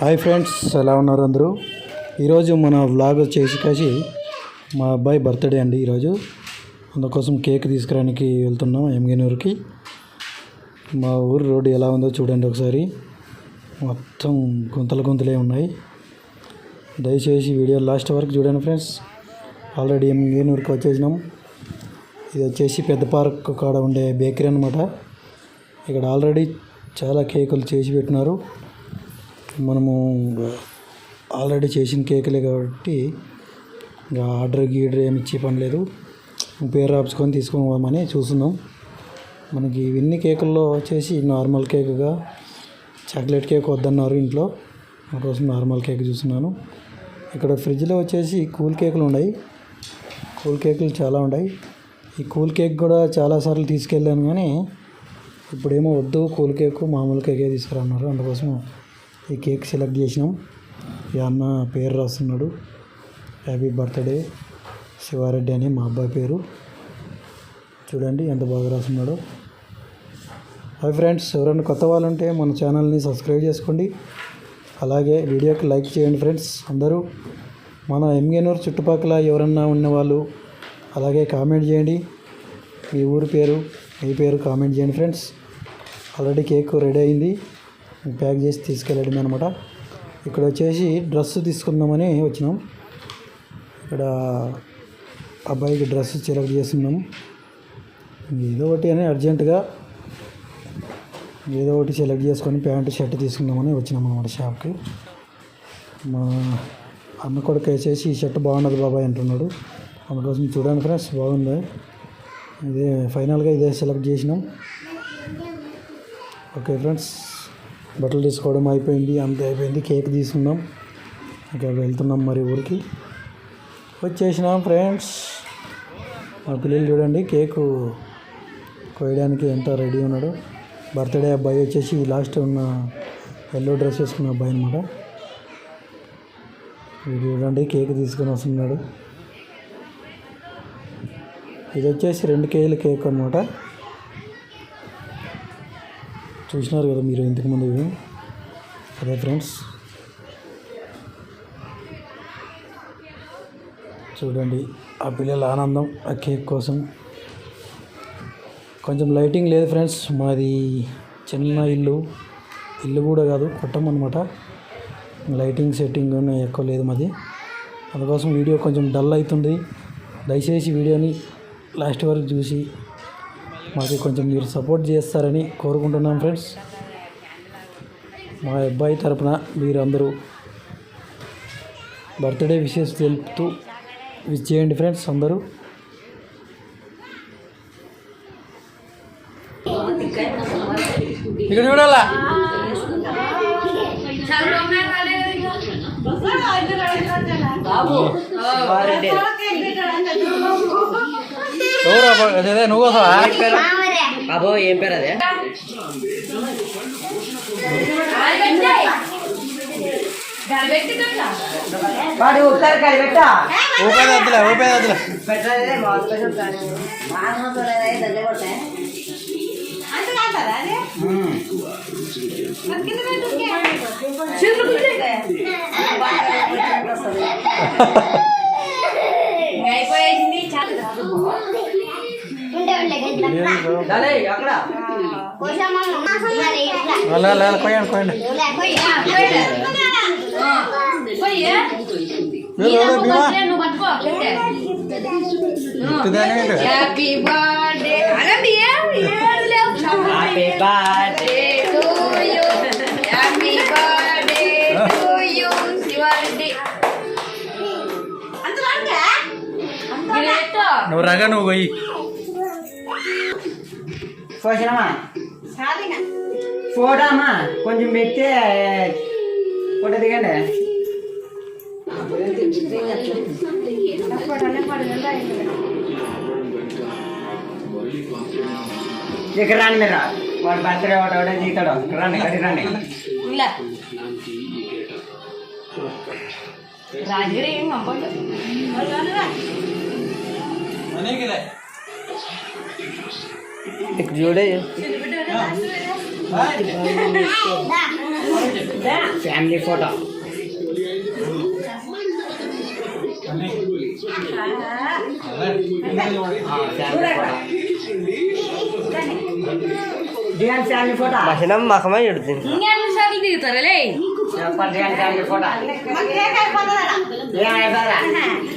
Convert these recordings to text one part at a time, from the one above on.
Hi friends ఎలా ఉన్నారు అందరూ? ఈరోజు మన వ్లాగ్ చేసి కాసి మా అబ్బాయి బర్త్డే అండి ఈరోజు. అందుకోసం కేక్ తీసుకురానికి వెళ్తున్నాం ఎంగనూరుకి మా ఊరు రోడ్డు ఎలా ఉందో చూడండి ఒకసారి. మొత్తం గుంతలు గుంతలే ఉన్నాయి. దయచేసి వీడియో లాస్ట్ వరకు చూడండి ఫ్రెండ్స్. ఆల్రెడీ ఎంగనూరుకి వచ్చేసినాం. ఇది వచ్చేసి పెద్ద పార్క్ కాడ ఉండే బేకరీ అనమాట ఇక్కడ ఆల్రెడీ చాలా కేకులు చేసి పెట్టినారు. మనము ఆల్రెడీ చేసిన కేకులే కాబట్టి ఇంకా ఆర్డర్ గీడర్ ఏమి ఇచ్చే పని లేదు. పేరు రాపుచుకొని తీసుకొని పోదామని చూస్తున్నాం. మనకి ఇవన్నీ కేకుల్లో వచ్చేసి నార్మల్ కేకుగా చాక్లెట్ కేక్ వద్దన్నారు ఇంట్లో. అందుకోసం నార్మల్ కేక్ చూస్తున్నాను. ఇక్కడ ఫ్రిడ్జ్లో వచ్చేసి కూల్ కేకులు ఉన్నాయి. కూల్ కేకులు చాలా ఉన్నాయి. ఈ కూల్ కేక్ కూడా చాలాసార్లు తీసుకెళ్ళాను కానీ ఇప్పుడేమో వద్దు. కూల్ కేక్ మామూలు కేకే తీసుకురన్నారు. అందుకోసం ఈ కేక్ సెలెక్ట్ చేసినాం. ఈ అన్న పేరు రాస్తున్నాడు. Happy birthday. శివారెడ్డి అని మా అబ్బాయి పేరు. చూడండి ఎంత బాగా రాస్తున్నాడో. హాయ్ ఫ్రెండ్స్ ఎవరైనా కొత్త వాళ్ళుంటే మన ఛానల్ని సబ్స్క్రైబ్ చేసుకోండి. అలాగే వీడియోకి లైక్ చేయండి ఫ్రెండ్స్ అందరూ. మన ఎంగేనూరు చుట్టుపక్కల ఎవరన్నా ఉన్నవాళ్ళు అలాగే కామెంట్ చేయండి. మీ ఊరి పేరు మీ పేరు కామెంట్ చేయండి ఫ్రెండ్స్. ఆల్రెడీ కేక్ రెడీ అయింది. ప్యాక్ చేసి తీసుకెళ్ళడం అనమాట ఇక్కడ వచ్చేసి డ్రెస్ తీసుకుందామని వచ్చినాం. ఇక్కడ అబ్బాయికి డ్రెస్ సెలెక్ట్ చేస్తున్నాం. ఏదో ఒకటి అని అర్జెంటుగా ఏదో ఒకటి సెలెక్ట్ చేసుకొని ప్యాంటు షర్ట్ తీసుకుందామని వచ్చినాం అనమాట షాప్కి. మా అన్న కొడుకు వేసేసి ఈ షర్ట్ బాగున్నది బాబాయ్ అంటున్నాడు. అందుకోసం చూడండి ఫ్రెండ్స్ బాగుంది. ఇదే ఫైనల్గా ఇదే సెలెక్ట్ చేసినాం. Okay friends. బట్టలు తీసుకోవడం అయిపోయింది అంత అయిపోయింది. కేక్ తీసుకున్నాం. ఇక వెళ్తున్నాం మరి ఊరికి. వచ్చేసినాం ఫ్రెండ్స్. మా పిల్లలు చూడండి కేకు కోయడానికి ఎంత రెడీ ఉన్నాడు. బర్త్డే అబ్బాయి వచ్చేసి లాస్ట్ ఉన్న ఎల్లో డ్రెస్ వేసుకున్న అబ్బాయి అనమాట వీడు చూడండి కేక్ తీసుకొని వస్తున్నాడు. ఇది వచ్చేసి రెండు కేజీల కేక్ అనమాట చూసినారు కదా మీరు ఇంతకుముందు అదే ఫ్రెండ్స్. చూడండి ఆ పిల్లల ఆనందం ఆ కేక్ కోసం. కొంచెం లైటింగ్ లేదు ఫ్రెండ్స్. మాది చిన్న ఇల్లు. ఇల్లు కూడా కాదు కుట్టం అనమాట లైటింగ్ సెట్టింగ్ ఎక్కువ లేదు మాది. అందుకోసం వీడియో కొంచెం డల్ అవుతుంది. దయచేసి వీడియోని లాస్ట్ వరకు చూసి మాకు కొంచెం మీరు సపోర్ట్ చేస్తారని కోరుకుంటున్నాం ఫ్రెండ్స్. మా అబ్బాయి తరపున మీరందరూ బర్త్డే విషెస్ తెలుపుతూ విష్ చేయండి ఫ్రెండ్స్ అందరూ. ఇక్కడ చూడాలా? ఎవరు అబ్బా- అదే నువ్వు వస్తావా? ఏం పేరు? అదే? వాడు ఒకసారి కలిపెట్టా ఊపేది వద్దులే ఊపేది వద్దులే. పెట్టలేదే అయిపోయేసింది హ్యాపీ బర్త్డే అనండి ఏం ఏం లేవు happy birthday to you happy birthday to you Shivareddy అంత నువ్వు రగా నువ్వు పోయి. పోసినమ్మా ఫోటో అమ్మా కొంచెం పెడితే ఫోటో దిగండి. ఇక్కడ రండి మీరు వాడు బర్త్డే ఒకటి ఒకటే దిగుతాడు ఇక్కడ రండి ఇక్కడ రండి ఇలా రాజగిరి ఏం పంపండి ఇక్కడ చూడే దా ఫ్యామిలీ ఫోటో దిగాను ఫ్యామిలీ ఫోటో భజనం మఖమై ఎడుతుంది ఇంకెన్ని సార్లు దిగుతారులే చెప్పండి దిగాను ఫ్యామిలీ ఫోటో ఏం అయిపోదా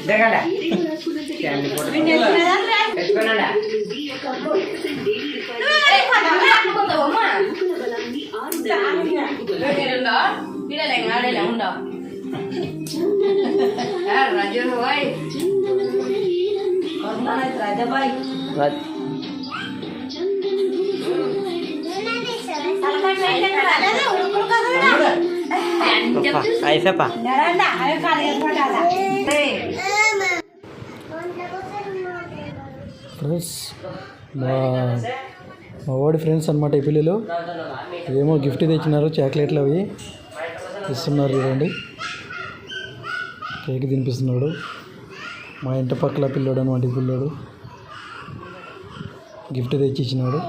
దిగండి ఫ్యామిలీ ఫోటో ఎత్తుకోనండి రాజబాయ్ రాజబాయ్ అయిపోయా ఫ్రెండ్స్ మా మా వాడి ఫ్రెండ్స్ అనమాట ఈ పిల్లలు ఏమో గిఫ్ట్ తెచ్చినారు చాక్లెట్లు అవి. ఇస్తున్నారు చూడండి. కేక్ తినిపిస్తున్నాడు. మా ఇంటి పక్కల పిల్లోడు అనమాట ఈ పిల్లోడు. గిఫ్ట్ తెచ్చి ఇచ్చినాడు